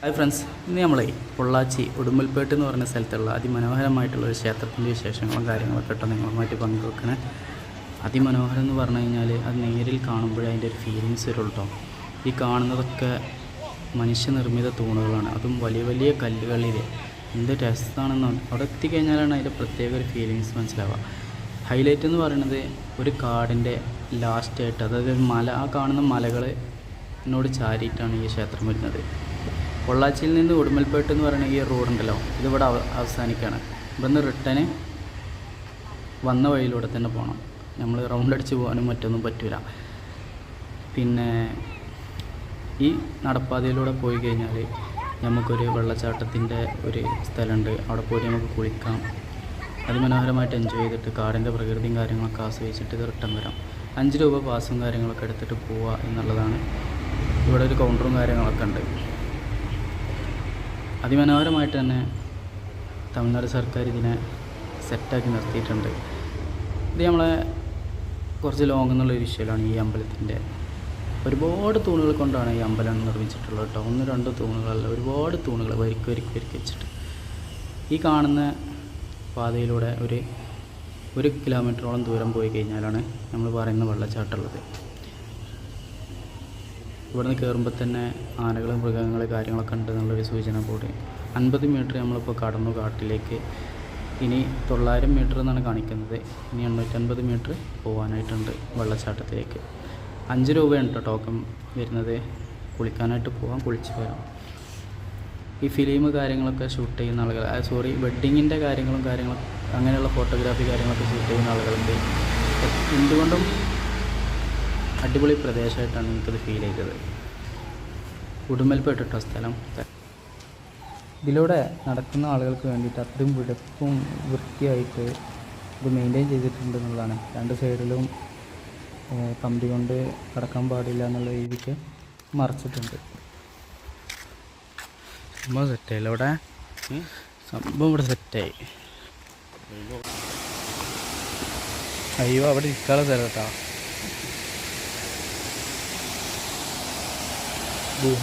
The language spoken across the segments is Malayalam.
ഹായ് ഫ്രണ്ട്സ് ഇന്ന് നമ്മളെ പൊള്ളാച്ചി ഉടുമ്പൽപേട്ട് എന്ന് പറഞ്ഞ സ്ഥലത്തുള്ള അതിമനോഹരമായിട്ടുള്ള ഒരു ക്ഷേത്രത്തിന്റെ വിശേഷങ്ങളും കാര്യങ്ങളൊക്കെ കേട്ടോ നിങ്ങളുമായിട്ട് പങ്കുവെക്കണേ. അതിമനോഹരം എന്ന് പറഞ്ഞു കഴിഞ്ഞാൽ അത് നേരിൽ കാണുമ്പോഴേ അതിന്റെ ഒരു ഫീലിങ്സ് വരുള്ളൂ കേട്ടോ ഈ കാണുന്നതൊക്കെ മനുഷ്യനിർമ്മിത തൂണുകളാണ്. അതും വലിയ വലിയ കല്ലുകളിൽ എന്ത് രസമാണെന്ന് അവിടെ എത്തിക്കഴിഞ്ഞാലാണ് അതിന്റെ പ്രത്യേക ഒരു ഫീലിങ്സ് മനസ്സിലാവുക. ഹൈലൈറ്റ് എന്ന് പറയുന്നത് ഒരു കാടിന്റെ ലാസ്റ്റായിട്ട് അതായത് മല ആ കാണുന്ന മലകളെ എന്നോട് ചാരിയിട്ടാണ് ഈ ക്ഷേത്രം വരുന്നത്. പൊള്ളാച്ചിയിൽ നിന്ന് ഉടുമ്പൽപേട്ട് എന്ന് പറയുന്ന ഈ റോഡുണ്ടല്ലോ ഇതിവിടെ അവ അവസാനിക്കുകയാണ് ഇവിടുന്ന് റിട്ടേൺ വന്ന വഴിയിലൂടെ തന്നെ പോകണം നമ്മൾ റൗണ്ട് അടിച്ച് പോകാനും മറ്റൊന്നും പറ്റില്ല പിന്നെ ഈ നടപ്പാതയിലൂടെ പോയി കഴിഞ്ഞാൽ നമുക്കൊരു വെള്ളച്ചാട്ടത്തിന്റെ ഒരു സ്ഥലമുണ്ട്. അവിടെ പോയി നമുക്ക് കുളിക്കാം. അതിമനോഹരമായിട്ട് എൻജോയ് ചെയ്തിട്ട് കാടിന്റെ പ്രകൃതിയും കാര്യങ്ങളൊക്കെ ആസ്വദിച്ചിട്ട് ഇത് റിട്ടേൺ വരാം. അഞ്ച് രൂപ പാസും കാര്യങ്ങളൊക്കെ എടുത്തിട്ട് പോവുക എന്നുള്ളതാണ്. ഇവിടെ ഒരു കൗണ്ടറും കാര്യങ്ങളൊക്കെ ഉണ്ട്. അതിമനോഹരമായിട്ട് തന്നെ തമിഴ്നാട് സർക്കാർ ഇതിനെ സെറ്റാക്കി നിർത്തിയിട്ടുണ്ട്. ഇത് നമ്മളെ കുറച്ച് ലോങ് എന്നുള്ളൊരു വിഷയമാണ് ഈ അമ്പലത്തിന്റെ. ഒരുപാട് തൂണുകൾ കൊണ്ടാണ് ഈ അമ്പലം നിർമ്മിച്ചിട്ടുള്ളത് കേട്ടോ. ഒന്ന് രണ്ട് തൂണുകളല്ല ഒരുപാട് തൂണുകൾ വരിക്ക് വരിക്ക് വരിക്ക് വെച്ചിട്ട്. ഈ കാണുന്ന പാതയിലൂടെ ഒരു ഒരു കിലോമീറ്ററോളം ദൂരം പോയി കഴിഞ്ഞാലാണ് നമ്മൾ പറയുന്ന വെള്ളച്ചാട്ടമുള്ളത് ഇവിടുന്ന് കയറുമ്പോൾ തന്നെ ആനകൾ മൃഗങ്ങൾ കാര്യങ്ങളൊക്കെ ഉണ്ട് എന്നുള്ളൊരു സൂചന കൂടി. അൻപത് മീറ്റർ നമ്മളിപ്പോൾ കടന്നു കാട്ടിലേക്ക്. ഇനി തൊള്ളായിരം മീറ്റർ എന്നാണ് കാണിക്കുന്നത്. ഇനി എണ്ണൂറ്റൻപത് മീറ്റർ പോകാനായിട്ടുണ്ട് വെള്ളച്ചാട്ടത്തിലേക്ക്. അഞ്ച് രൂപയാണ് കേട്ടോ ടോക്കൺ വരുന്നത്. കുളിക്കാനായിട്ട് പോകാം കുളിച്ച് വരാം. ഈ ഫിലിം കാര്യങ്ങളൊക്കെ ഷൂട്ട് ചെയ്യുന്ന ആളുകൾ സോറി വെഡ്ഡിങ്ങിന്റെ കാര്യങ്ങളും കാര്യങ്ങളും അങ്ങനെയുള്ള ഫോട്ടോഗ്രാഫി കാര്യങ്ങളൊക്കെ ഷൂട്ട് ചെയ്യുന്ന ആളുകളുണ്ട്. എന്തുകൊണ്ടും അടിപൊളി പ്രദേശമായിട്ടാണ് എനിക്കത് ഫീൽ ചെയ്തത്. ഉടുമൽപ്പെട്ടിട്ടോ സ്ഥലം. ഇതിലൂടെ നടക്കുന്ന ആളുകൾക്ക് വേണ്ടിയിട്ട് അത്രയും വിടപ്പും വൃത്തിയായിട്ട് ഇത് മെയിന്റെയിൻ ചെയ്തിട്ടുണ്ട് എന്നുള്ളതാണ് രണ്ട് സൈഡിലും കമ്പി കൊണ്ട് കടക്കാൻ പാടില്ല എന്നുള്ള രീതിക്ക് മറച്ചിട്ടുണ്ട്. സംഭവം സെറ്റായില്ല ഇവിടെ സംഭവം ഇവിടെ സെറ്റായി അയ്യോ അവിടെ ഇരിക്കാനുള്ള സ്ഥലം കേട്ടോ. ഗുഹ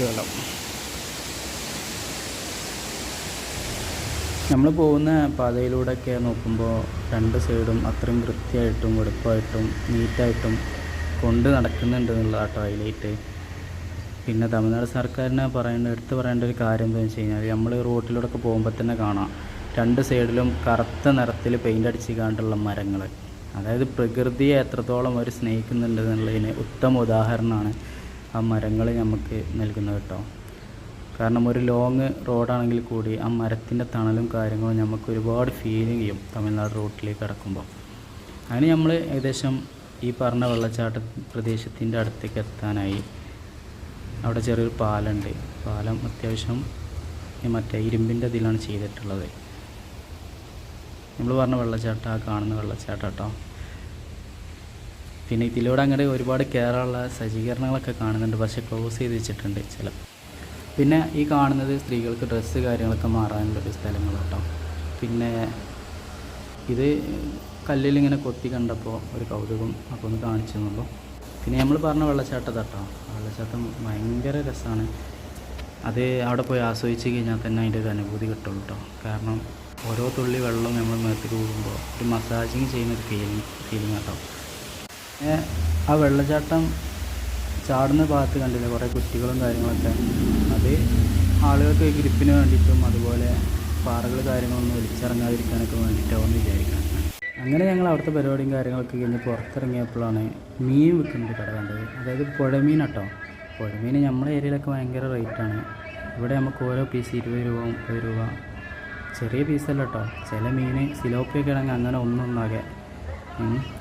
വെള്ളം നമ്മൾ പോകുന്ന പാതയിലൂടെയൊക്കെ നോക്കുമ്പോൾ രണ്ട് സൈഡും അത്രയും വൃത്തിയായിട്ടും വെടുപ്പായിട്ടും നീറ്റായിട്ടും കൊണ്ട് നടക്കുന്നുണ്ട് എന്നുള്ളതാട്ടോ ഹൈലൈറ്റ് പിന്നെ തമിഴ്നാട് സർക്കാരിനെ പറയേണ്ട എടുത്ത് പറയേണ്ട ഒരു കാര്യം എന്താണെന്ന് വെച്ച് കഴിഞ്ഞാൽ നമ്മൾ റോട്ടിലൂടെ ഒക്കെ പോകുമ്പോൾ തന്നെ കാണാം. രണ്ട് സൈഡിലും കറുത്ത നിറത്തിൽ പെയിന്റ് അടിച്ച് കാണ്ടുള്ള മരങ്ങൾ അതായത് പ്രകൃതിയെ എത്രത്തോളം അവർ സ്നേഹിക്കുന്നുണ്ട് എന്നുള്ളതിന് ഉത്തമ ഉദാഹരണമാണ് ആ മരങ്ങൾ നമുക്ക് നൽകുന്നത് കേട്ടോ. കാരണം ഒരു ലോങ് റോഡാണെങ്കിൽ കൂടി ആ മരത്തിന്റെ തണലും കാര്യങ്ങളും നമുക്ക് ഒരുപാട് ഫീലിംഗ് ചെയ്യും തമിഴ്നാട് റൂട്ടിലേക്ക് കിടക്കുമ്പോൾ. അതിന് നമ്മൾ ഏകദേശം ഈ പറഞ്ഞ വെള്ളച്ചാട്ട പ്രദേശത്തിന്റെ അടുത്തേക്ക് എത്താനായി അവിടെ ചെറിയൊരു പാലമുണ്ട്. പാലം അത്യാവശ്യം മറ്റേ ഇരുമ്പിന്റെ ഇതിലാണ് ചെയ്തിട്ടുള്ളത്. നമ്മൾ പറഞ്ഞ വെള്ളച്ചാട്ടം കാണുന്ന വെള്ളച്ചാട്ടം കേട്ടോ. പിന്നെ ഇതിലൂടെ അങ്ങോട്ട് ഒരുപാട് കയറാനുള്ള സജ്ജീകരണങ്ങളൊക്കെ കാണുന്നുണ്ട് പക്ഷേ ക്ലോസ് ചെയ്ത് വെച്ചിട്ടുണ്ട് ചില പിന്നെ ഈ കാണുന്നത് സ്ത്രീകൾക്ക് ഡ്രസ്സ് കാര്യങ്ങളൊക്കെ മാറാനുള്ളൊരു സ്ഥലങ്ങൾ കേട്ടോ. പിന്നെ ഇത് കല്ലിലിങ്ങനെ കൊത്തി കണ്ടപ്പോൾ ഒരു കൗതുകം അപ്പോൾ ഒന്ന് കാണിച്ചു തന്നുള്ളൂ പിന്നെ നമ്മൾ പറഞ്ഞ വെള്ളച്ചാട്ടം തട്ടോ വെള്ളച്ചാട്ടം ഭയങ്കര രസമാണ് അത് അവിടെ പോയി ആസ്വദിച്ച് കഴിഞ്ഞാൽ തന്നെ അതിന്റെ ഒരു അനുഭൂതി കിട്ടുള്ളൂ കേട്ടോ. കാരണം ഓരോ തുള്ളി വെള്ളം നമ്മൾ മേത്തേക്ക് കൂടുമ്പോൾ ഒരു മസാജിങ് ചെയ്യുന്ന ഒരു ഫീലിംഗ് ഫീലിംഗ് കേട്ടോ ആ വെള്ളച്ചാട്ടം ചാടുന്ന ഭാഗത്ത് കണ്ടില്ലേ കുറേ കുറ്റികളും കാര്യങ്ങളൊക്കെ? അത് ആളുകൾക്ക് ഗ്രിപ്പിന് വേണ്ടിയിട്ടും അതുപോലെ പാറകൾ കാര്യങ്ങളൊന്നും വലിച്ചിറങ്ങാതിരിക്കാനൊക്കെ വേണ്ടിയിട്ടാവും വിചാരിക്കണം അങ്ങനെ ഞങ്ങൾ അവിടുത്തെ പരിപാടിയും കാര്യങ്ങളൊക്കെ കഴിഞ്ഞ് പുറത്തിറങ്ങിയപ്പോഴാണ് മീൻ വിൽക്കുന്നത് കട കണ്ടത്. അതായത് പുഴമീൻ കേട്ടോ പുഴമീൻ നമ്മുടെ ഏരിയയിലൊക്കെ ഭയങ്കര റേറ്റാണ് ഇവിടെ നമുക്ക് ഓരോ പീസ് ഇരുപത് രൂപ മുപ്പത് രൂപ ചെറിയ പീസല്ല കേട്ടോ ചില മീൻ സിലോപ്പിയൊക്കെ ആണെങ്കിൽ അങ്ങനെ ഒന്നൊന്നാകെ.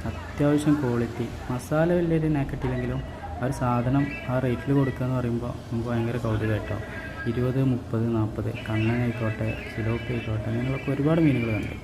അത്യാവശ്യം ക്വാളിറ്റി മസാല വലിയൊരു നാക്കട്ടില്ലെങ്കിലും ആ ഒരു സാധനം ആ റേറ്റിൽ കൊടുക്കുക എന്ന് പറയുമ്പോൾ നമുക്ക് ഭയങ്കര കൗതുകം കേട്ടോ ഇരുപത് മുപ്പത് നാൽപ്പത് കണ്ണനായിക്കോട്ടെ സിലോപ്പി ആയിക്കോട്ടെ അങ്ങനെയുള്ള ഒരുപാട് മീനുകൾ കണ്ട്.